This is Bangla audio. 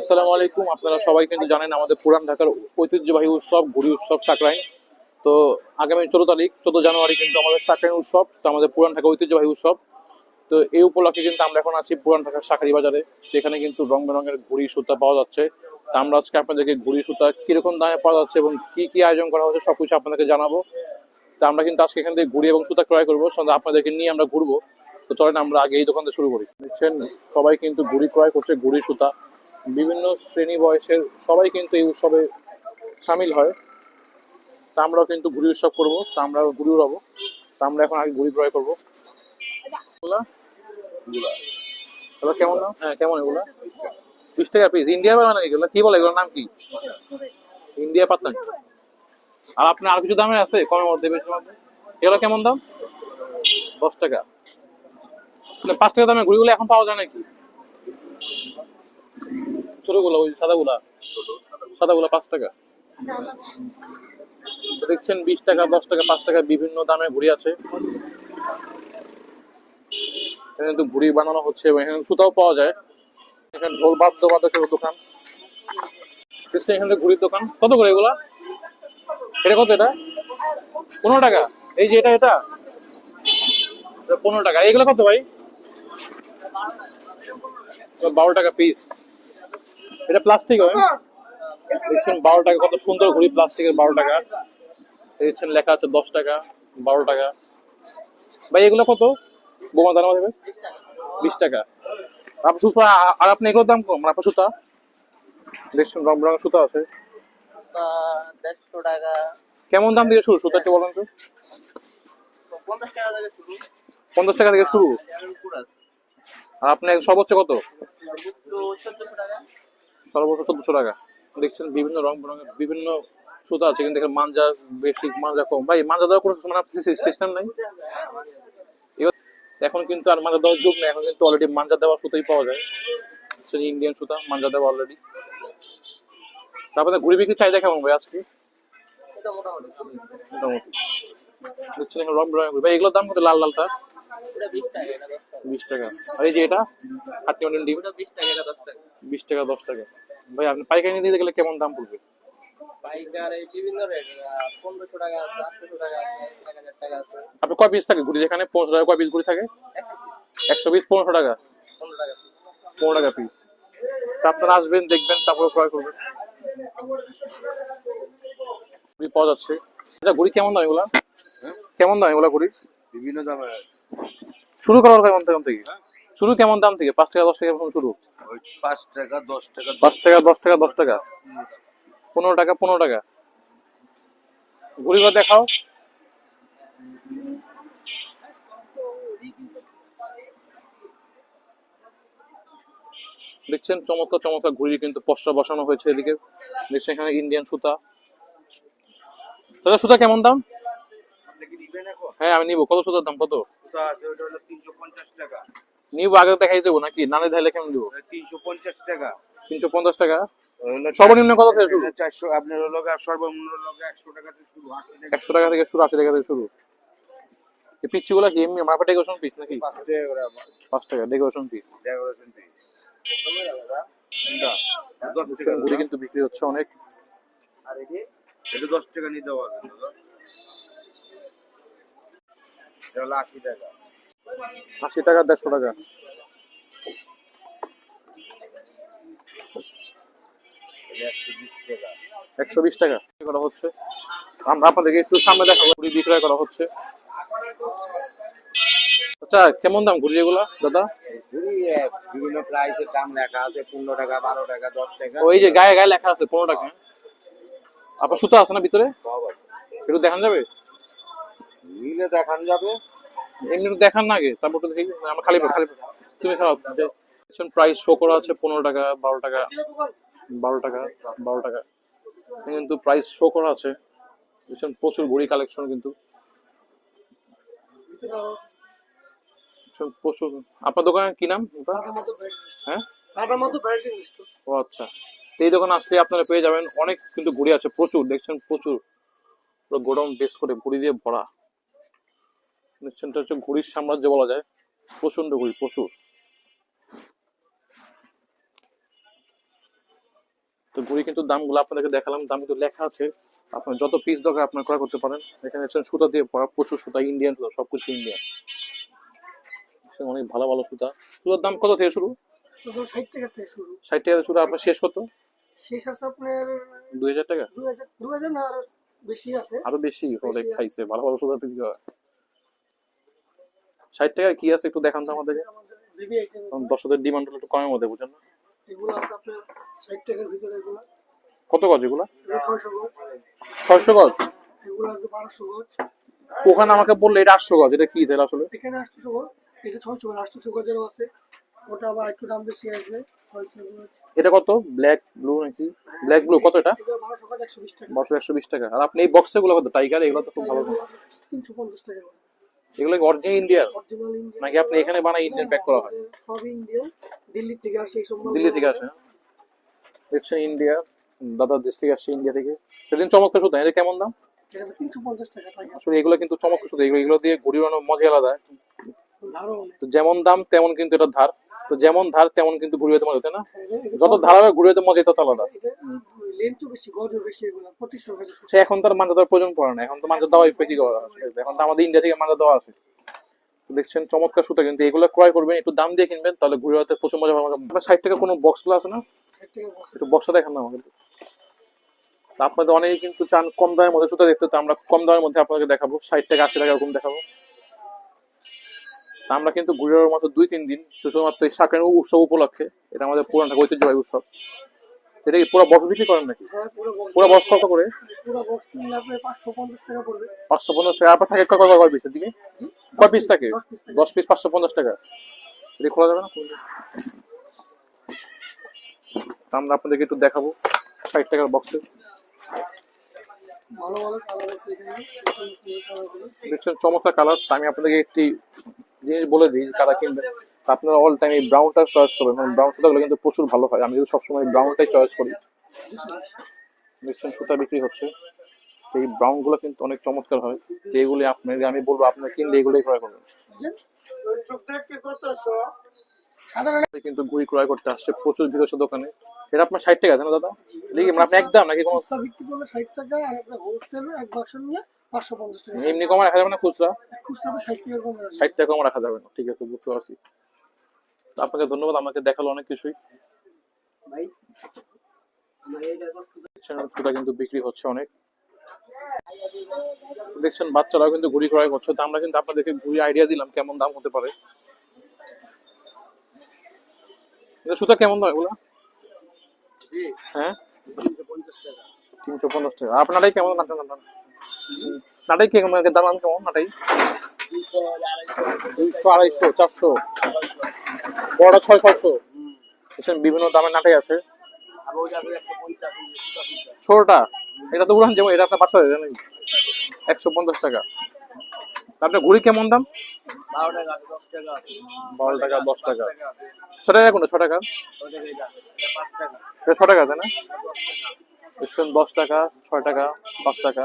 আসসালামু আলাইকুম। আপনারা সবাই কিন্তু জানেন আমাদের পুরান ঢাকার ঐতিহ্যবাহী উৎসব ঘুড়ি উৎসব, সাকরাইন। তো আগামী চোদ্দ তারিখ, চোদ্দ জানুয়ারি কিন্তু আমাদের সাকরাইন উৎসব, তো আমাদের পুরান ঢাকা ঐতিহ্যবাহী উৎসব। তো এই উপলক্ষে কিন্তু আমরা এখন আছি পুরান ঢাকার শাকারি বাজারে তো এখানে কিন্তু রং বেরঙের ঘুড়ি সুতা পাওয়া যাচ্ছে। তা আমরা আজকে আপনাদেরকে ঘুড়ি সুতা কীরকম দামে পাওয়া যাচ্ছে এবং কি কি আয়োজন করা হচ্ছে সবকিছু আপনাদেরকে জানাব। তা আমরা কিন্তু আজকে এখান থেকে ঘুড়ি এবং সুতা ক্রয় করব সঙ্গে আপনাদেরকে নিয়ে আমরা ঘুরবো। তো চলেন আমরা আগে এই দোকান থেকে শুরু করি। দেখছেন, সবাই কিন্তু ঘুড়ি ক্রয় করছে ঘুড়ি সুতা। বিভিন্ন শ্রেণি বয়সের সবাই কিন্তু এই উৎসবে সামিল হয়। তা আমরাও কিন্তু ঘুড়ি উৎসব করব, তা আমরা ঘুড়ি উড়াবো তা আমরা এখন আগে ঘুড়ি ক্রয় করব। এগুলা? কেমন দাম হ্যাঁ কেমন এগুলা? বিশ টাকা পিস ইন্ডিয়া বানানো এগুলো? কি বলে এগুলোর নাম কি? ইন্ডিয়া পাতান আর আপনার আর কিছু দামের আছে? কমের মধ্যে, বেশি মধ্যে? এগুলো কেমন দাম? দশ টাকা। মানে পাঁচ টাকা দামে ঘুড়িগুলো এখন পাওয়া যায় নাকি? ছোটগুলো, ওই সাদাগুলা? সাদাগুলা পাঁচ টাকা। দেখছেন, বিশ টাকা, দশ টাকা, পাঁচ টাকা বিভিন্ন দামে ঘুড়ি আছে। এখানে কিন্তু ঘুড়ি বানানো হচ্ছে এখানে সুতাও পাওয়া যায়। এখানে ঢোল বাদ্য বাদকের দোকান এখানে ঘুড়ির দোকান। কত করে এগুলা? এটা কত এটা? পনেরো টাকা। এই যে এটা এটা? পনেরো টাকা। এইগুলো কত ভাই? বারো টাকা পিস এটা প্লাস্টিক হয়। দেখছেন বারো টাকা কত সুন্দর ঘড়ি প্লাস্টিকের বারো টাকা। দেখছেন লেখা আছে দশ টাকা বারো টাকা। ভাই এগুলো কত? বোমা দানা দেবে বিশ টাকা। আপনার সুতা আর আপনি এগুলোর দাম কম? মানে আপনার সুতা? দেখছেন রং রঙের সুতা আছে। দেড়শো টাকা। কেমন দাম থেকে শুরু? সুতা একটু বলেন তো। পঞ্চাশ টাকা থেকে শুরু। পঞ্চাশ টাকা থেকে শুরু? উপর আছে। আর আপনি সর্বোচ্চ কত? সর্বোচ্চ চোদ্দশো টাকা। দেখছেন বিভিন্ন রং বেরঙের বিভিন্ন সুতা আছে, কিন্তু এখানে মাঞ্জা বেশি, মাঞ্জা কম। ভাই, মাঞ্জা দেওয়ার কোনো মানে স্টেশন নাই? এখন কিন্তু আর মাঞ্জা দেওয়ার যুগ নেই, এখন কিন্তু অলরেডি মাঞ্জা দেওয়া সুতোই পাওয়া যায়। ইন্ডিয়ান সুতা, মাঞ্জা দেওয়া অলরেডি তারপরে ঘুরি বিক্রি চাহিদা কেমন ভাই আজকে? মোটামুটি। দেখছেন এখন রং বেরঙের ভাই, এগুলোর দাম কত? লাল লালটা বিশ টাকা। আর এই যে এটা? হাটটি মটন ডিম? বিশ টাকা দশ টাকা। বিশ টাকা দশ টাকা ভাই আপনি পাইকারি নিতে গেলে কেমন দাম পড়বে? আপনার কয় পিস থাকে ঘুড়ি? যেখানে পনেরো টাকা কয় পিস ঘুড়ি থাকে? একশো পিস পনেরোশো টাকা? পনেরো টাকা পনেরো টাকা পিস তা আপনারা আসবেন দেখবেন তারপরে ক্রয় করবেন। ঘুড়ি পাওয়া যাচ্ছে। এটা ঘুড়ি কেমন দাম এগুলা? কেমন দাম এগুলা ঘুড়ি? বিভিন্ন দামের আছে। শুরু করার কেমন দাম থেকে? শুরু কেমন দাম থেকে? পাঁচ টাকা দশ টাকা এরকম শুরু? পাঁচ টাকা দশ টাকা পাঁচ টাকা দশ টাকা দশ টাকা? পনেরো টাকা পনেরো টাকা? ঘুড়িগুলো দেখাও। দেখছেন চমৎকার চমৎকার ঘুড়ি কিন্তু পশ্চা বসানো হয়েছে এদিকে। দেখছেন এখানে ইন্ডিয়ান সুতা। দাদা সুতা কেমন দাম? হ্যাঁ আমি নিবো। কত সুতার দাম? কত? কোথা আছে ওটা হলো তিনশো পঞ্চাশ টাকা। নিবো আগে দেখাই দেবো নাকি? নালে ধাইলে কেমন দিব তিনশো পঞ্চাশ টাকা। তিনশো পঞ্চাশ টাকা? সর্বনিম্ন কত থেকে শুরু? চারশো আপনার হলো সর্বনিম্ন হলো একশো টাকা থেকে শুরু একশো টাকা থেকে শুরু আশি টাকা থেকে শুরু। এই পিচ্ছিগুলো কি এমনি মাপা ডেকোরেশন পিস নাকি? পাঁচ টাকা করে আমার। পাঁচ টাকা ডেকোরেশন পিস ডেকোরেশন পিস দশ টাকা। ঘুড়ি কিন্তু বিক্রি হচ্ছে অনেক। আর এটি? এটা দশ টাকা নিতে পারবেন দাদা আশি টাকা। আশি টাকা দেড়শো টাকা। একশো বিশ টাকা। করা হচ্ছে। আমরা আপনাদেরকে একটু সামনে ঘুড়ি বিক্রয় করা হচ্ছে। আচ্ছা কেমন দাম ঘুড়ি এগুলা দাদা? বিভিন্ন প্রাইসের দাম লেখা আছে। পনেরো টাকা বারো টাকা দশ টাকা। ওই যে গায়ে গায়ে লেখা আছে পনেরো টাকা। আপনার সুতো আছে না ভিতরে? একটু দেখান যাবে? নিলে দেখান যাবে। এমনি একটু দেখান না আগে, তারপর তো দেখি, আমরা খালি খালি তুমি খাও খারাপ প্রাইস শো করা আছে পনেরো টাকা, বারো টাকা বারো টাকা বারো টাকা। কিন্তু প্রাইস শো করা আছে। ভীষণ প্রচুর ঘড়ি কালেকশন কিন্তু। প্রচুর। আপনার দোকানের কি নাম? হ্যাঁ? ও আচ্ছা। এই দোকানে আসলে আপনারা পেয়ে যাবেন। অনেক কিন্তু ঘুড়ি আছে, প্রচুর, দেখছেন প্রচুর। পুরো গোডাউন বেস করে ঘুড়ি দিয়ে ভরা। দেখছেন হচ্ছে ঘুড়ির সাম্রাজ্য বলা যায়। প্রচণ্ড ঘুড়ি প্রচুর। তো ঘুড়ি কিন্তু দামগুলো আপনাদেরকে দেখালাম দাম কিন্তু লেখা আছে। আপনার যত পিস দরকার আপনার ক্রয় করতে পারেন। এখানে হচ্ছে সুতা দিয়ে পড়া প্রচুর সুতা ইন্ডিয়ান সুতা সবকিছু ইন্ডিয়ান অনেক ভালো ভালো সুতা। সুতার দাম কত থেকে শুরু? ষাট টাকা থেকে শুরু। ষাট টাকা শুরু আপনার শেষ কত? শেষ আছে আপনার দুই হাজার টাকা? দু হাজার না আরও বেশি আছে। আরও বেশি অনেক খাইছে ভালো ভালো সুতা বিক্রি হয়। ষাট টাকা কি আছে একটু দেখান তো আমাদের দর্শকদের ডিমান্ড হলো একটু কমের মধ্যে বুঝেন না? কত গজ এগুলা? ছয়শো গজ। ওখানে আমাকে বললে এটা আটশো গজ এটা কি তাহলে আসলে? এখানে আটশোশো গজ এটা ছয়শো গজ আটশোশো গজেরও আছে। ওটা আবার একটু দাম বেশি আসবে এটা কত? ব্ল্যাক ব্লু নাকি? ব্ল্যাক ব্লু কত এটা? বারোশো একশো বিশ টাকা। আর আপনি এই বক্সে গুলো কত? টাইগার এগুলো তো খুব ভালো। তিনশো পঞ্চাশ টাকা এগুলো অরিজিনাল ইন্ডিয়ার নাকি আপনি এখানে বানাই ইন্ডিয়ান প্যাক করা হয়? সব ইন্ডিয়ান দিল্লি থেকে আসে এই সব দিল্লি থেকে আসে হ্যাঁ? দেখছেন ইন্ডিয়া দাদা দেশ থেকে আসছে ইন্ডিয়া থেকে। সেদিন চমৎকার সুতা এটা কেমন দাম? আসলে এগুলো কিন্তু চমৎকার সুতা এগুলো এগুলো দিয়ে ঘুরি মজা আলাদা। তো যেমন দাম তেমন কিন্তু এটা ধার। তো যেমন ধার তেমন কিন্তু ঘুরি হতে মজা তাই না? যত ধার হবে ঘুরি হতে মজা তত আলাদা। সে এখন তার মাঞ্জা দেওয়ার প্রয়োজন পড়ে না। এখন তো মাঞ্জা দেওয়া পেটি করা এখন তো আমাদের ইন্ডিয়া থেকে মাঞ্জা দেওয়া আছে। দেখছেন চমৎকার সুতা কিন্তু। এগুলো ক্রয় করবেন একটু দাম দিয়ে কিনবেন তাহলে ঘুরে হতে প্রচুর মজা পাবেন। আপনার সাইড থেকে কোনো বক্সগুলো আছে না? ষাট টাকা বক্স একটু বক্সটা দেখান না আমাকে। আপনাদের অনেকেই কিন্তু চান কম দামের মধ্যে সুতা দেখতে তো আমরা কম দামের মধ্যে আপনাকে দেখাবো। ষাট টাকা আশি টাকা এরকম দেখাবো। আমরা কিন্তু ঘুরে মাত্র দুই তিন দিন তো শুধুমাত্র এই শাকের উৎসব উপলক্ষে এটা আমাদের পুরান ঢাকা ঐতিহ্যবাহী উৎসব। এটা কি পুরো বক্স বিক্রি করেন নাকি? হ্যাঁ পুরো বক্স। কত করে? পাঁচশো পঞ্চাশ টাকা আপনার থাকে কয় কয় পিসের দিকে কয় পিস থাকে? দশ পিস পাঁচশো পঞ্চাশ টাকা। এটা খোলা যাবে না? আমরা আপনাদেরকে একটু দেখাবো ষাট টাকার বক্সে দেখছেন চমৎকার কালার আমি আপনাদেরকে একটি জিনিস বলে দিই, কারা কিনবেন তা আপনারা অল টাইম এই ব্রাউনটা চয়েস করবেন। কারণ ব্রাউন সুতাগুলো কিন্তু প্রচুর ভালো হয়। আমি কিন্তু সবসময় ব্রাউনটাই চয়েস করি। দেখছেন সুতা বিক্রি হচ্ছে। এই ব্রাউনগুলো কিন্তু অনেক চমৎকার হয়। এগুলি আপনার আমি বলব, আপনার কিনলে এগুলোই ক্রয় করবেন। কিন্তু ঘুড়ি ক্রয় করতে আসছে। প্রচুর ভিড় হচ্ছে দোকানে। এটা আপনার ষাট টাকা আছে না দাদা? দেখি মানে আপনি একদম নাকি কোনো বিক্রি করলে ষাট টাকা, আর আপনার হোলসেল এক বাক্স নিলে পাঁচশো পঞ্চাশ টাকা। এমনি কম রাখা যাবে না খুচরা? খুচরা তো ষাট টাকা কমে ষাট টাকা কম রাখা যাবে না। ঠিক আছে বুঝতে পারছি। আপনাকে ধন্যবাদ আমাকে দেখাল অনেক কিছুই। ভাই সুতা কিন্তু বিক্রি হচ্ছে অনেক। দেখছেন বাচ্চারাও কিন্তু ঘুড়ি ক্রয় করছে। তো আমরা কিন্তু আপনাদেরকে ঘুড়ি আইডিয়া দিলাম কেমন দাম হতে পারে। সুতা কেমন দাম এগুলো? হ্যাঁ? তিনশো পঞ্চাশ টাকা। আপনারাই কেমন নাটাই কেমন দাম কেমন নাটাই? দুইশো, আড়াইশো, চারশো। বড়টা ছয় দেখছেন বিভিন্ন দামের নাটাই আছে। ছোটটা? এটা তো উড়ান যেমন, এটা আপনার বাচ্চা নাকি একশো পঞ্চাশ টাকা। আপনার ঘুড়ি কেমন দাম? বারো টাকা, দশ টাকা। ছ টাকা কোনটা? ছ টাকা? ছ টাকা আছে না? দশ টাকা, ছয় টাকা, পাঁচ টাকা।